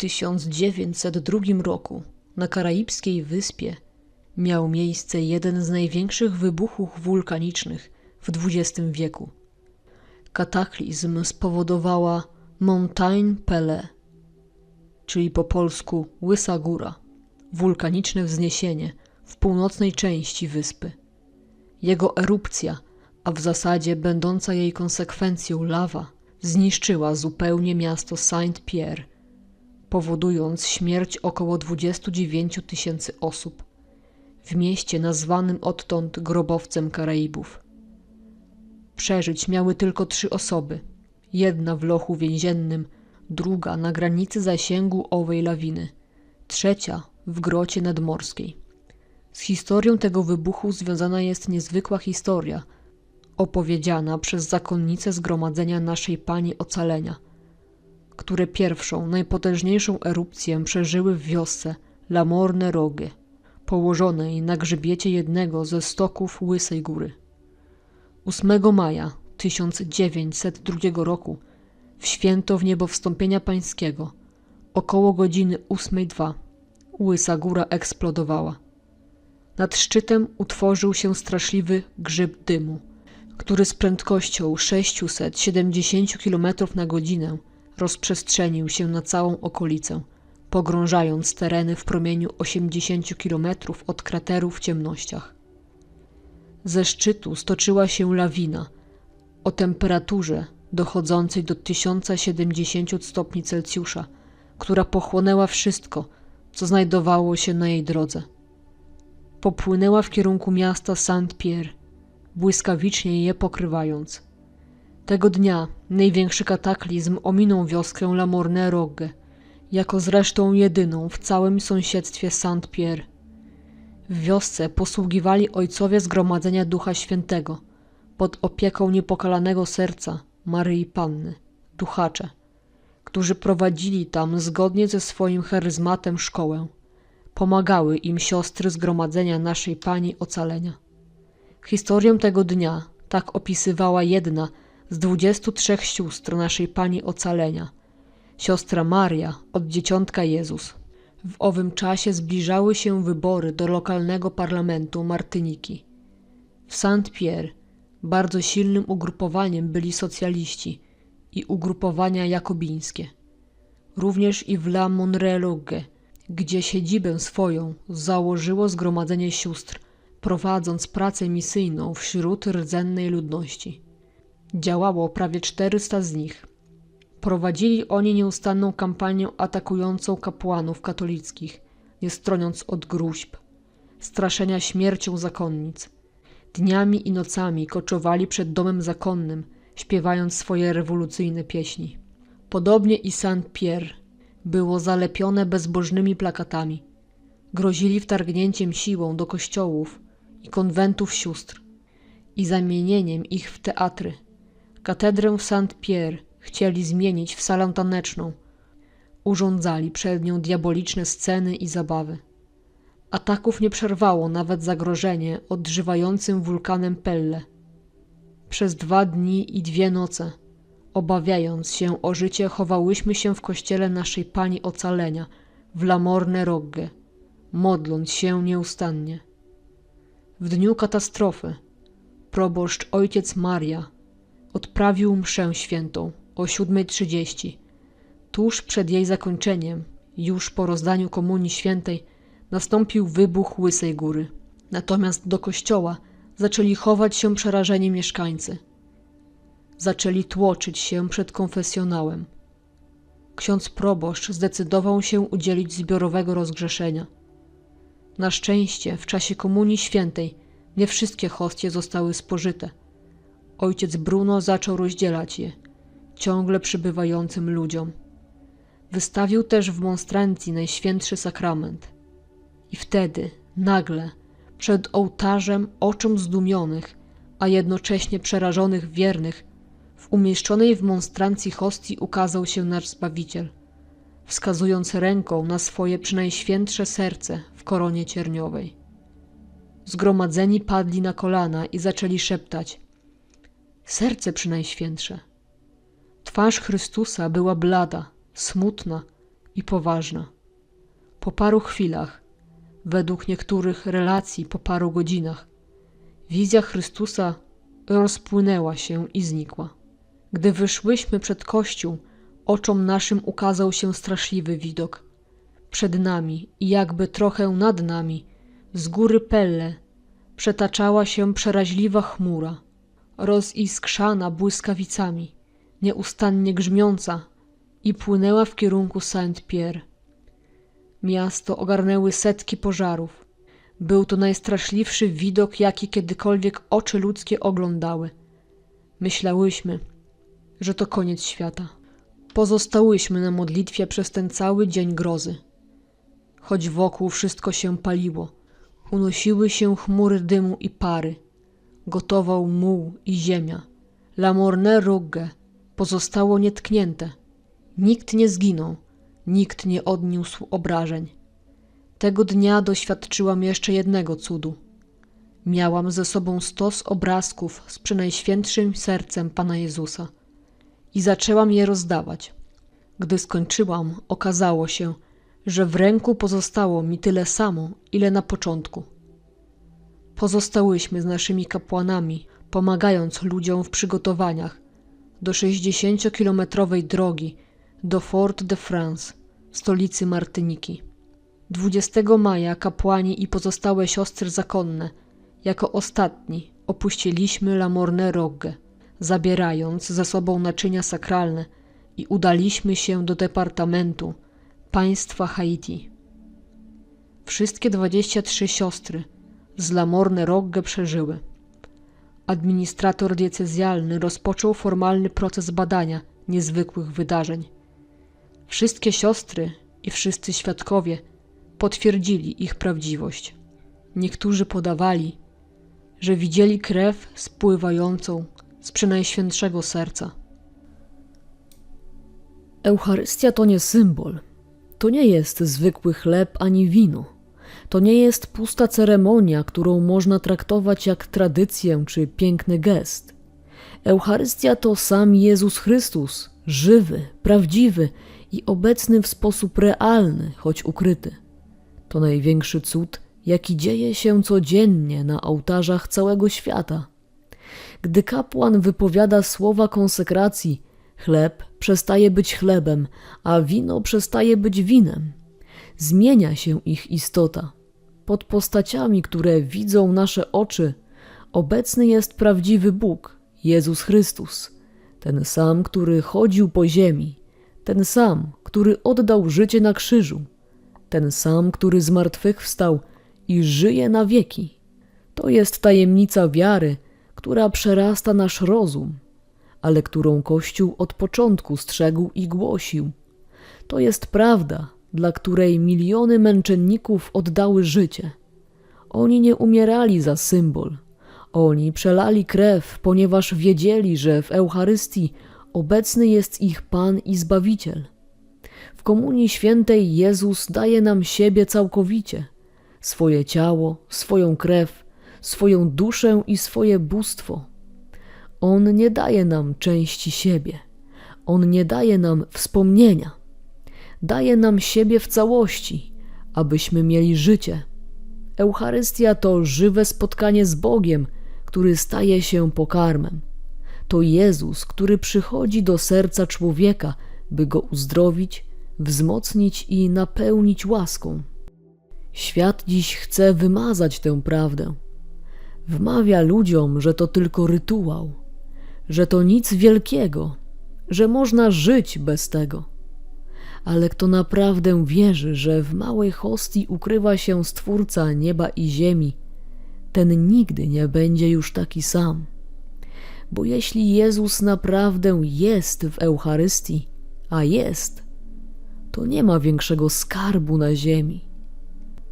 1902 roku na karaibskiej wyspie miał miejsce jeden z największych wybuchów wulkanicznych w XX wieku. Kataklizm spowodowała Montagne Pele, czyli po polsku Łysa Góra, wulkaniczne wzniesienie w północnej części wyspy. Jego erupcja, a w zasadzie będąca jej konsekwencją lawa, zniszczyła zupełnie miasto Saint-Pierre, powodując śmierć około 29 tysięcy osób w mieście nazwanym odtąd grobowcem Karaibów. Przeżyć miały tylko trzy osoby. Jedna w lochu więziennym, druga na granicy zasięgu owej lawiny, trzecia w grocie nadmorskiej. Z historią tego wybuchu związana jest niezwykła historia, opowiedziana przez zakonnice Zgromadzenia Naszej Pani Ocalenia, które pierwszą, najpotężniejszą erupcję przeżyły w wiosce La Morne Rogue, położonej na grzbiecie jednego ze stoków Łysej Góry. 8 maja 1902 roku w święto w niebo wstąpienia pańskiego około godziny 8.02 Łysa Góra eksplodowała. Nad szczytem utworzył się straszliwy grzyb dymu, który z prędkością 670 km na godzinę rozprzestrzenił się na całą okolicę, pogrążając tereny w promieniu 80 km od krateru w ciemnościach. Ze szczytu stoczyła się lawina o temperaturze dochodzącej do 1070 stopni Celsjusza, która pochłonęła wszystko, co znajdowało się na jej drodze. Popłynęła w kierunku miasta Saint-Pierre, błyskawicznie je pokrywając. Tego dnia największy kataklizm ominął wioskę La Morne Rogue, jako zresztą jedyną w całym sąsiedztwie Saint-Pierre. W wiosce posługiwali ojcowie Zgromadzenia Ducha Świętego pod opieką niepokalanego serca Maryi Panny, duchacze, którzy prowadzili tam zgodnie ze swoim charyzmatem szkołę. Pomagały im siostry Zgromadzenia Naszej Pani Ocalenia. Historię tego dnia tak opisywała jedna z dwudziestu trzech sióstr naszej Pani Ocalenia, siostra Maria od Dzieciątka Jezus. W owym czasie zbliżały się wybory do lokalnego parlamentu Martyniki. W Saint-Pierre bardzo silnym ugrupowaniem byli socjaliści i ugrupowania jakobińskie. Również i w La Monrelogue, gdzie siedzibę swoją założyło zgromadzenie sióstr, prowadząc pracę misyjną wśród rdzennej ludności. Działało prawie 400 z nich. Prowadzili oni nieustanną kampanię atakującą kapłanów katolickich, nie stroniąc od gruźb, straszenia śmiercią zakonnic. Dniami i nocami koczowali przed domem zakonnym, śpiewając swoje rewolucyjne pieśni. Podobnie i Saint-Pierre było zalepione bezbożnymi plakatami. Grozili wtargnięciem siłą do kościołów i konwentów sióstr i zamienieniem ich w teatry. Katedrę Saint-Pierre chcieli zmienić w salę taneczną. Urządzali przed nią diaboliczne sceny i zabawy. Ataków nie przerwało nawet zagrożenie odżywającym wulkanem Pelle. Przez dwa dni i dwie noce, obawiając się o życie, chowałyśmy się w kościele naszej Pani Ocalenia w Lamorne Rogge, modląc się nieustannie. W dniu katastrofy proboszcz ojciec Maria odprawił mszę świętą o 7.30. Tuż przed jej zakończeniem, już po rozdaniu komunii świętej, nastąpił wybuch Łysej Góry. Natomiast do kościoła zaczęli chować się przerażeni mieszkańcy. Zaczęli tłoczyć się przed konfesjonałem. Ksiądz proboszcz zdecydował się udzielić zbiorowego rozgrzeszenia. Na szczęście w czasie komunii świętej nie wszystkie hostie zostały spożyte. Ojciec Bruno zaczął rozdzielać je ciągle przybywającym ludziom. Wystawił też w monstrancji najświętszy sakrament. I wtedy, nagle, przed ołtarzem oczom zdumionych, a jednocześnie przerażonych wiernych, w umieszczonej w monstrancji hostii ukazał się nasz Zbawiciel, wskazując ręką na swoje przynajświętsze serce w koronie cierniowej. Zgromadzeni padli na kolana i zaczęli szeptać: Serce przynajświętsze. Twarz Chrystusa była blada, smutna i poważna. Po paru chwilach, według niektórych relacji po paru godzinach, wizja Chrystusa rozpłynęła się i znikła. Gdy wyszłyśmy przed kościół, oczom naszym ukazał się straszliwy widok. Przed nami i jakby trochę nad nami, z góry Pelle, przetaczała się przeraźliwa chmura, roziskrzana błyskawicami, nieustannie grzmiąca i płynęła w kierunku Saint-Pierre. Miasto ogarnęły setki pożarów. Był to najstraszliwszy widok, jaki kiedykolwiek oczy ludzkie oglądały. Myślałyśmy, że to koniec świata. Pozostałyśmy na modlitwie przez ten cały dzień grozy. Choć wokół wszystko się paliło, unosiły się chmury dymu i pary. Gotował muł i ziemia. La Morne Rugge pozostało nietknięte. Nikt nie zginął, nikt nie odniósł obrażeń. Tego dnia doświadczyłam jeszcze jednego cudu. Miałam ze sobą stos obrazków z przynajświętszym sercem Pana Jezusa i zaczęłam je rozdawać. Gdy skończyłam, okazało się, że w ręku pozostało mi tyle samo, ile na początku. Pozostałyśmy z naszymi kapłanami, pomagając ludziom w przygotowaniach do 60-kilometrowej drogi do Fort de France, stolicy Martyniki. 20 maja kapłani i pozostałe siostry zakonne jako ostatni opuściliśmy La Morne Rogge, zabierając ze sobą naczynia sakralne i udaliśmy się do departamentu państwa Haiti. Wszystkie 23 siostry z La Morne Rogge przeżyły. Administrator diecezjalny rozpoczął formalny proces badania niezwykłych wydarzeń. Wszystkie siostry i wszyscy świadkowie potwierdzili ich prawdziwość. Niektórzy podawali, że widzieli krew spływającą z przynajświętszego serca. Eucharystia to nie symbol. To nie jest zwykły chleb ani wino. To nie jest pusta ceremonia, którą można traktować jak tradycję czy piękny gest. Eucharystia to sam Jezus Chrystus, żywy, prawdziwy i obecny w sposób realny, choć ukryty. To największy cud, jaki dzieje się codziennie na ołtarzach całego świata. Gdy kapłan wypowiada słowa konsekracji, chleb przestaje być chlebem, a wino przestaje być winem. Zmienia się ich istota. Pod postaciami, które widzą nasze oczy, obecny jest prawdziwy Bóg, Jezus Chrystus, ten sam, który chodził po ziemi, ten sam, który oddał życie na krzyżu, ten sam, który zmartwychwstał i żyje na wieki. To jest tajemnica wiary, która przerasta nasz rozum, ale którą Kościół od początku strzegł i głosił. To jest prawda, dla której miliony męczenników oddały życie. Oni nie umierali za symbol. Oni przelali krew, ponieważ wiedzieli, że w Eucharystii obecny jest ich Pan i Zbawiciel. W Komunii Świętej Jezus daje nam siebie całkowicie, swoje ciało, swoją krew, swoją duszę i swoje bóstwo. On nie daje nam części siebie, On nie daje nam wspomnienia, daje nam siebie w całości, abyśmy mieli życie. Eucharystia to żywe spotkanie z Bogiem, który staje się pokarmem. To Jezus, który przychodzi do serca człowieka, by go uzdrowić, wzmocnić i napełnić łaską. Świat dziś chce wymazać tę prawdę. Wmawia ludziom, że to tylko rytuał, że to nic wielkiego, że można żyć bez tego. Ale kto naprawdę wierzy, że w małej hostii ukrywa się Stwórca nieba i ziemi, ten nigdy nie będzie już taki sam. Bo jeśli Jezus naprawdę jest w Eucharystii, a jest, to nie ma większego skarbu na ziemi.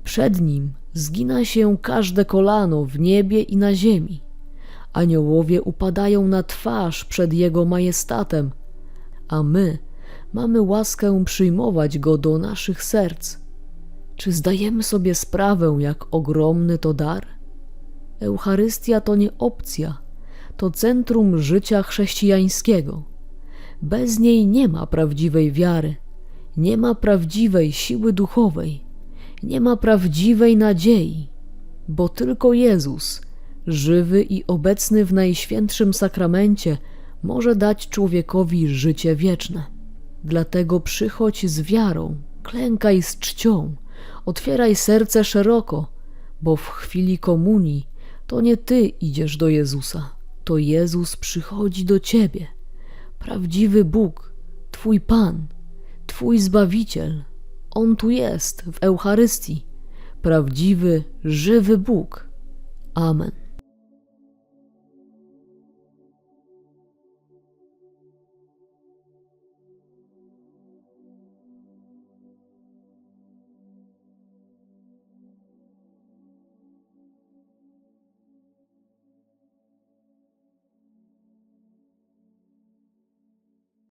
Przed nim zgina się każde kolano w niebie i na ziemi. Aniołowie upadają na twarz przed Jego majestatem, a my mamy łaskę przyjmować Go do naszych serc. Czy zdajemy sobie sprawę, jak ogromny to dar? Eucharystia to nie opcja, to centrum życia chrześcijańskiego. Bez niej nie ma prawdziwej wiary, nie ma prawdziwej siły duchowej, nie ma prawdziwej nadziei, bo tylko Jezus, żywy i obecny w Najświętszym Sakramencie, może dać człowiekowi życie wieczne. Dlatego przychodź z wiarą, klękaj z czcią, otwieraj serce szeroko, bo w chwili komunii to nie ty idziesz do Jezusa, to Jezus przychodzi do ciebie. Prawdziwy Bóg, Twój Pan, Twój Zbawiciel, On tu jest w Eucharystii. Prawdziwy, żywy Bóg. Amen.